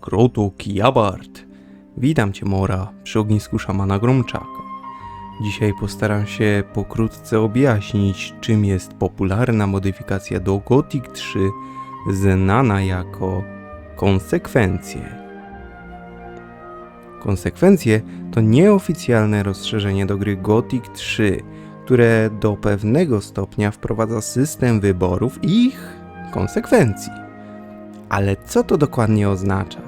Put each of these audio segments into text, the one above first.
Krotu Kijabart. Witam Cię, Mora, przy ognisku szamana Gromczaka. Dzisiaj postaram się pokrótce objaśnić, czym jest popularna modyfikacja do Gothic 3, znana jako konsekwencje. Konsekwencje to nieoficjalne rozszerzenie do gry Gothic 3, które do pewnego stopnia wprowadza system wyborów i ich konsekwencji. Ale co to dokładnie oznacza?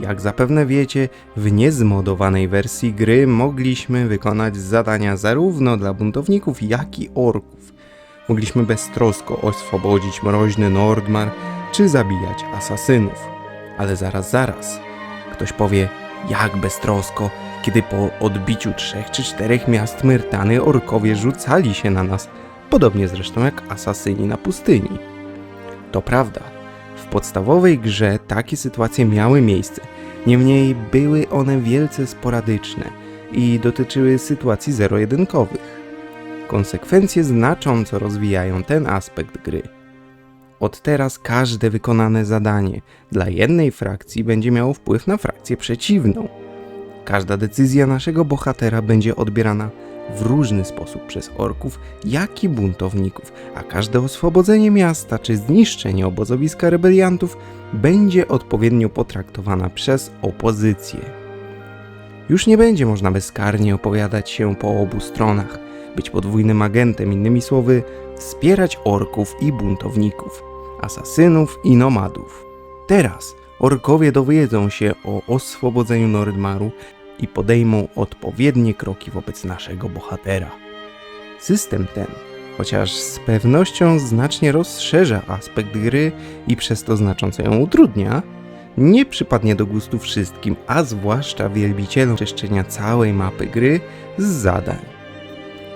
Jak zapewne wiecie, w niezmodowanej wersji gry mogliśmy wykonać zadania zarówno dla buntowników, jak i orków. Mogliśmy beztrosko oswobodzić mroźny Nordmar, czy zabijać asasynów. Ale zaraz, zaraz. Ktoś powie, jak beztrosko, kiedy po odbiciu trzech czy czterech miast Myrtany orkowie rzucali się na nas, podobnie zresztą jak asasyni na pustyni. To prawda, w podstawowej grze takie sytuacje miały miejsce, niemniej były one wielce sporadyczne i dotyczyły sytuacji zero-jedynkowych. Konsekwencje znacząco rozwijają ten aspekt gry. Od teraz każde wykonane zadanie dla jednej frakcji będzie miało wpływ na frakcję przeciwną. Każda decyzja naszego bohatera będzie odbierana w różny sposób przez orków, jak i buntowników, a każde oswobodzenie miasta czy zniszczenie obozowiska rebeliantów będzie odpowiednio potraktowana przez opozycję. Już nie będzie można bezkarnie opowiadać się po obu stronach, być podwójnym agentem, innymi słowy, wspierać orków i buntowników, asasynów i nomadów. Teraz orkowie dowiedzą się o oswobodzeniu Nordmaru i podejmą odpowiednie kroki wobec naszego bohatera. System ten, chociaż z pewnością znacznie rozszerza aspekt gry i przez to znacząco ją utrudnia, nie przypadnie do gustu wszystkim, a zwłaszcza wielbicielom czyszczenia całej mapy gry z zadań.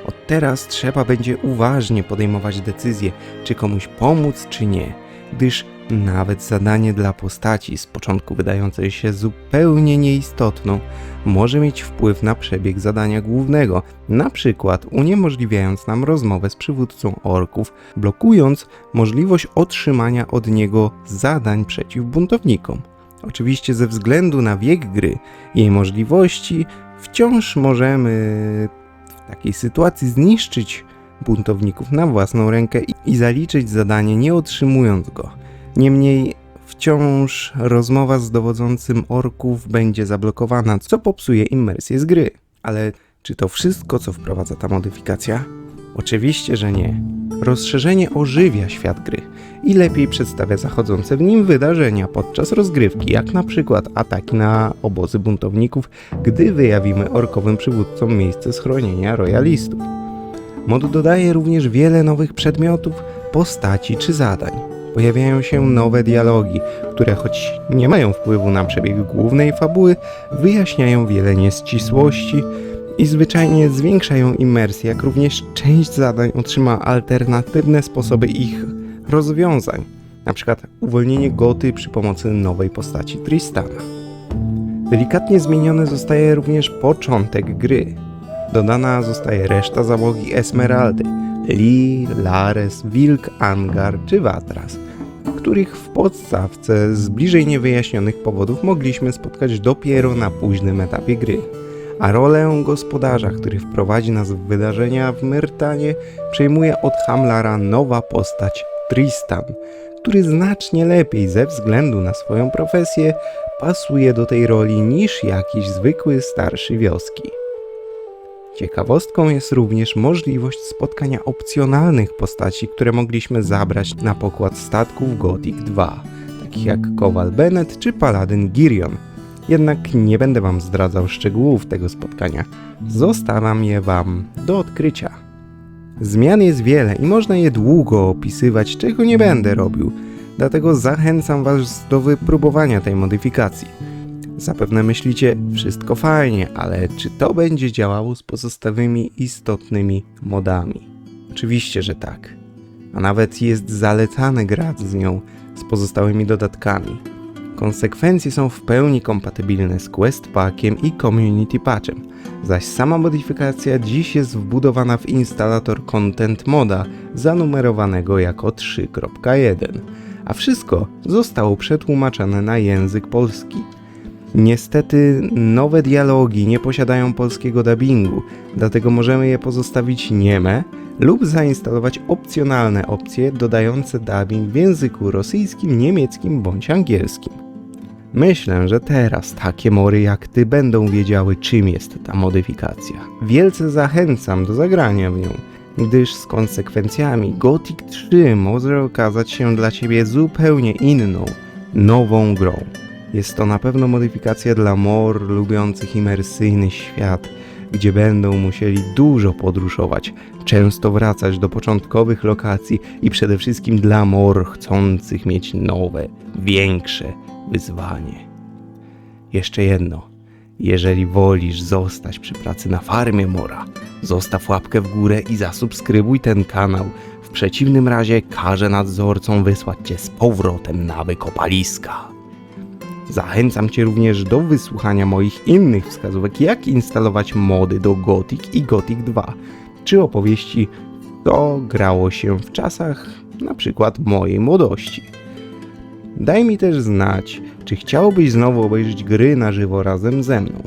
Od teraz trzeba będzie uważnie podejmować decyzję, czy komuś pomóc, czy nie, gdyż nawet zadanie dla postaci z początku wydającej się zupełnie nieistotną może mieć wpływ na przebieg zadania głównego, na przykład uniemożliwiając nam rozmowę z przywódcą orków, blokując możliwość otrzymania od niego zadań przeciw buntownikom. Oczywiście ze względu na wiek gry jej możliwości wciąż możemy w takiej sytuacji zniszczyć buntowników na własną rękę i zaliczyć zadanie nie otrzymując go. Niemniej wciąż rozmowa z dowodzącym orków będzie zablokowana, co popsuje immersję z gry. Ale czy to wszystko, co wprowadza ta modyfikacja? Oczywiście, że nie. Rozszerzenie ożywia świat gry i lepiej przedstawia zachodzące w nim wydarzenia podczas rozgrywki, jak na przykład ataki na obozy buntowników, gdy wyjawimy orkowym przywódcom miejsce schronienia royalistów. Mod dodaje również wiele nowych przedmiotów, postaci czy zadań. Pojawiają się nowe dialogi, które choć nie mają wpływu na przebieg głównej fabuły, wyjaśniają wiele nieścisłości i zwyczajnie zwiększają imersję, jak również część zadań otrzyma alternatywne sposoby ich rozwiązań, np. uwolnienie goty przy pomocy nowej postaci Tristana. Delikatnie zmieniony zostaje również początek gry. Dodana zostaje reszta załogi Esmeraldy, Lee, Lares, Wilk, Angar czy Watras, których w podstawce z bliżej niewyjaśnionych powodów mogliśmy spotkać dopiero na późnym etapie gry. A rolę gospodarza, który wprowadzi nas w wydarzenia w Myrtanie, przejmuje od Hamlara nowa postać Tristan, który znacznie lepiej ze względu na swoją profesję pasuje do tej roli niż jakiś zwykły starszy wioski. Ciekawostką jest również możliwość spotkania opcjonalnych postaci, które mogliśmy zabrać na pokład statków Gothic 2, takich jak Kowal Bennett czy Paladin Girion. Jednak nie będę wam zdradzał szczegółów tego spotkania. Zostawiam je wam do odkrycia. Zmian jest wiele i można je długo opisywać, czego nie będę robił. Dlatego zachęcam was do wypróbowania tej modyfikacji. Zapewne myślicie, wszystko fajnie, ale czy to będzie działało z pozostałymi istotnymi modami? Oczywiście, że tak. A nawet jest zalecane grać z nią z pozostałymi dodatkami. Konsekwencje są w pełni kompatybilne z Quest Packiem i Community Patchem, zaś sama modyfikacja dziś jest wbudowana w instalator Content Moda zanumerowanego jako 3.1, a wszystko zostało przetłumaczone na język polski. Niestety nowe dialogi nie posiadają polskiego dubbingu, dlatego możemy je pozostawić nieme lub zainstalować opcjonalne opcje dodające dubbing w języku rosyjskim, niemieckim bądź angielskim. Myślę, że teraz takie mory jak ty będą wiedziały, czym jest ta modyfikacja. Wielce zachęcam do zagrania w nią, gdyż z konsekwencjami Gothic 3 może okazać się dla ciebie zupełnie inną, nową grą. Jest to na pewno modyfikacja dla mor lubiących imersyjny świat, gdzie będą musieli dużo podróżować, często wracać do początkowych lokacji i przede wszystkim dla mor chcących mieć nowe, większe wyzwanie. Jeszcze jedno. Jeżeli wolisz zostać przy pracy na farmie Mora, zostaw łapkę w górę i zasubskrybuj ten kanał. W przeciwnym razie każę nadzorcom wysłać cię z powrotem na wykopaliska. Zachęcam Cię również do wysłuchania moich innych wskazówek, jak instalować mody do Gothic i Gothic 2, czy opowieści, co grało się w czasach na przykład mojej młodości. Daj mi też znać, czy chciałbyś znowu obejrzeć gry na żywo razem ze mną.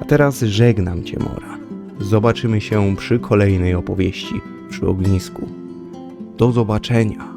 A teraz żegnam Cię, Mora. Zobaczymy się przy kolejnej opowieści przy ognisku. Do zobaczenia.